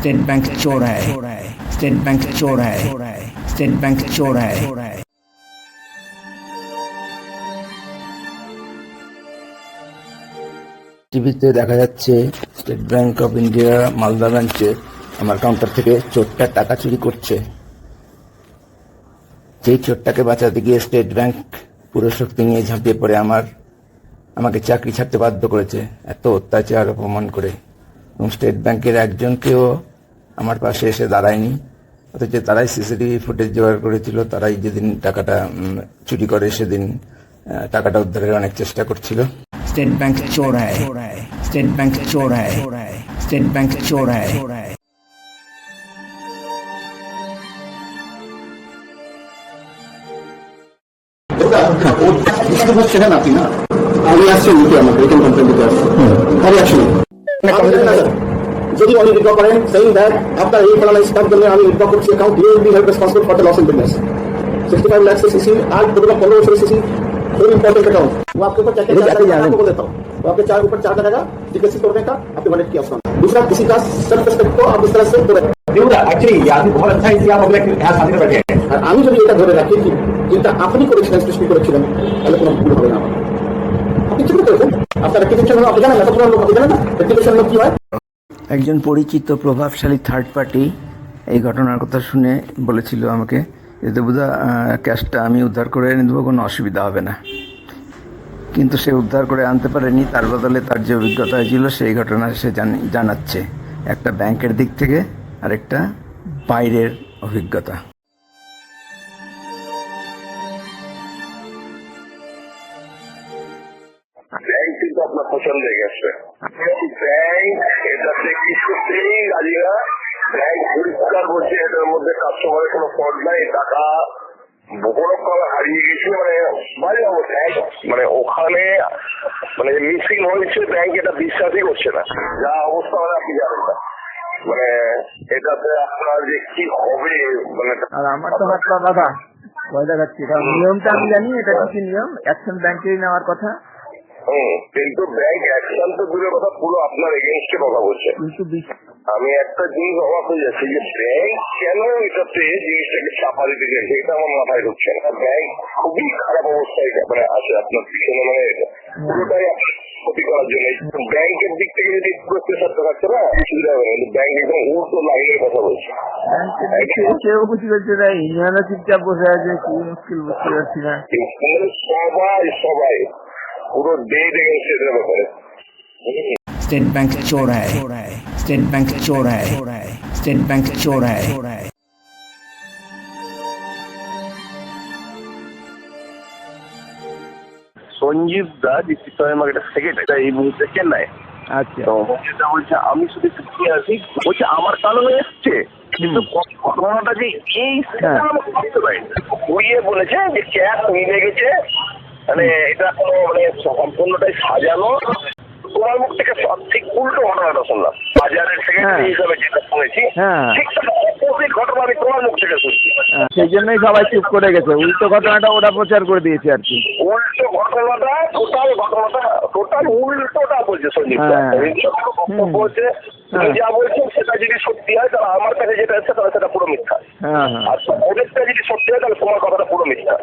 State bank चोर है state bank चोर है स्टेट बैंक चोर है টিভিতে দেখা যাচ্ছে State Bank of India Malda ব্রাঞ্চে আমার কাউন্টার থেকে চোরটা টাকা চুরি করছে যেই চোরটাকে বাঁচাতে গিয়ে স্টেট ব্যাংক পুরো শক্তি নিয়ে ঝাঁপিয়ে পড়ে আমার আমাকে চাকরি ছাড়তে বাধ্য করেছে এত অত্যাচার অপমান করে এবং স্টেট ব্যাংকের একজনকেও আমার পাশে এসে দাঁড়ায়নি। অথচ তারাই সিসিটিভি ফুটেজ জোগাড় করেছিল তারাই যেদিন টাকাটা চুরি করে সেদিন টাকাটা উদ্ধারের অনেক চেষ্টা করছিল। স্টেট ব্যাংক চোরায়। স্টেট ব্যাংক চোরায়। স্টেট ব্যাংক চোরায়। আপনি না আমি আসছি আমাকে রিটার্ন কমপ্লেন দিতে আসছি। আমি আসছি। যদি উনি উইথড্র করেন সেইং দ্যাট আফটার এই ফলানা স্টাফ জন্য আমি উইথড্র করছি account you will be held responsible for the loss in business 65 lakh से सीसी आज टोटल पंद्रह बछर सीसी वेरी इंपॉर्टेंट अकाउंट वो आपके ऊपर चेक आपको बोल देता हूँ वो आपके चार ऊपर चार्ज लगेगा डिकेसी तोड़ने का आपके वॉलेट की ऑप्शन दूसरा किसी का सेल्फ रेस्पेक्ट को आप इस तरह से तोड़े एक्चुअली ये आदमी बहुत अच्छा है इसलिए आप अपने यहाँ सामने बैठे हैं আর আমি যদি এটা ধরে রাখি কি যেটা আপনি করেছিলেন সৃষ্টি করেছিলেন তাহলে কোনো ভুল হবে না আমার। আপনি ঠিক করেছেন আপনার রেপুটেশন হলো আপনি জানেন না আপনার লোক আপনি জানেন না রেপুটেশন লোক কি হয় একজন পরিচিত প্রভাবশালী থার্ড পার্টি এই ঘটনার কথা শুনে বলেছিল আমাকে যে আহ, ক্যাশটা আমি উদ্ধার করে এনে দেবো কোনো অসুবিধা হবে না। কিন্তু সে উদ্ধার করে আনতে পারেনি তার বদলে তার যে অভিজ্ঞতা হয়েছিল সেই ঘটনা সে জানি- জানাচ্ছে। একটা ব্যাংকের দিক থেকে আরেকটা বাইরের অভিজ্ঞতা। ব্যাংক কিন্তু আপনার পছন্দ হয়ে গেছে। কাস্টমারের কোনো ফল্ট নাই টাকা বহরক্রমে হারিয়ে গেছে মানে বাজে অবস্থা মানে ওখানে মানে মিসিং হয়েছে ব্যাংক এটা বিশ্বাসই করছে না। যা অবস্থা মানে আপনি জানেন না। মানে এটাতে আপনার যে কি হবে মানে আর আমার তো হাত পা ভয় দেখাচ্ছি কারণ নিয়মটা আমি জানি এটা নিয়ম অ্যাকশন ব্যাংকেই নেওয়ার কথা। কিন্তু ব্যাংক অ্যাকশন তো দূরের কথা পুরো আপনার এগেনস্টে কথা বলছে। কিন্তু আমি একটা জিনিস অবাক হয়ে যাচ্ছি যে ব্যাংক ক্ষেত্রে জিনিসটাকে চাপাড়ি দিকে এটা আমার মাথায় ঢুকছে না। ব্যাংক খুবই খারাপ অবস্থায় মানে আছে আপনার পিছনে মানে পুরোটাই ক্ষতি করার জন্য। ব্যাংকের দিক থেকে যদি প্রেসার থাকছে না সুবিধা হবে না। ব্যাংক একদম উল্টো লাইনের কথা বলছে। চুপচাপ বসে আছে কি স্টেট ব্যাংক চোরায়। স্টেট ব্যাংক চোরায়। স্টেট ব্যাংক চোরায়। সঞ্জীব দা ডিস্ট্রিক্ট মার্কেটের সেক্রেটারি এই মুহূর্তে চেন্নাই। আচ্ছা। তো যেটা বলছে আমি শুধু কি আছি বলছে আমার কারণে এসছে কিন্তু ঘটনাটা যে এই সেটা হ্যাঁ। আমি বুঝতে পারি ঘুরিয়ে বলেছে যে ক্যাশ মিলে গেছে মানে এটা কোনো মানে সম্পূর্ণটাই সাজানো। তোমার মুখ থেকে সব ঠিক উল্টো ঘটনাটা শুনলাম। বাজারের সেক্রেটারি হ্যাঁ। হিসাবে যেটা শুনেছি হ্যাঁ। ঘটনা আমি তোমার মুখ থেকে শুনছি। হ্যাঁ, সেই জন্যই সবাই চুপ করে গেছে। উল্টো ঘটনাটা ওরা প্রচার করে দিয়েছে আর কি। উল্টো ঘটনাটা টোটাল ঘটনাটা টোটাল উল্টোটা বলছে সঞ্জীব বক্তব্য হচ্ছে। যা বলছেন সেটা যদি সত্যি হয় তাহলে আমার কাছে যেটা আছে তাহলে সেটা পুরো মিথ্যা। আর ওদেরটা যদি সত্যি হয় তাহলে তোমার কথাটা পুরো মিথ্যা।